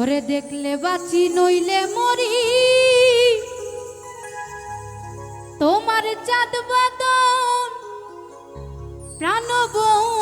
ওরে দেখলে বাঁচি নইলে মরি। তোমার চাঁদ বাদ প্রাণ বউ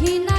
অধীনা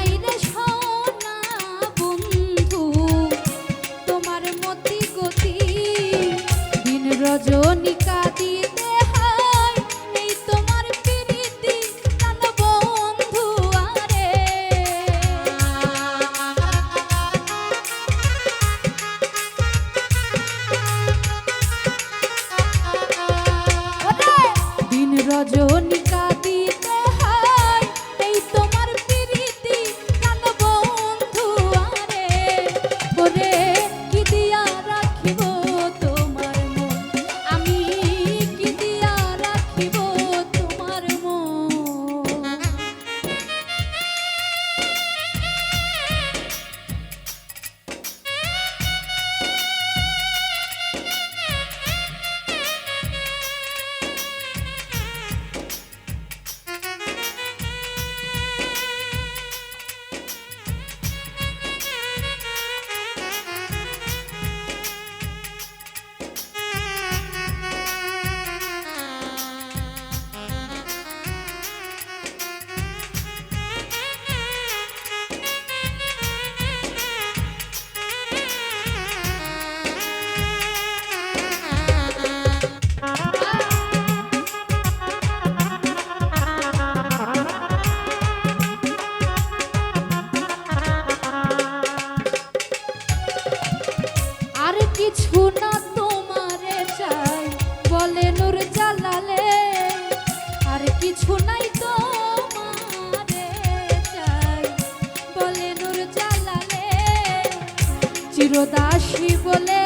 কিছু নাই তো চিরদাসী বলে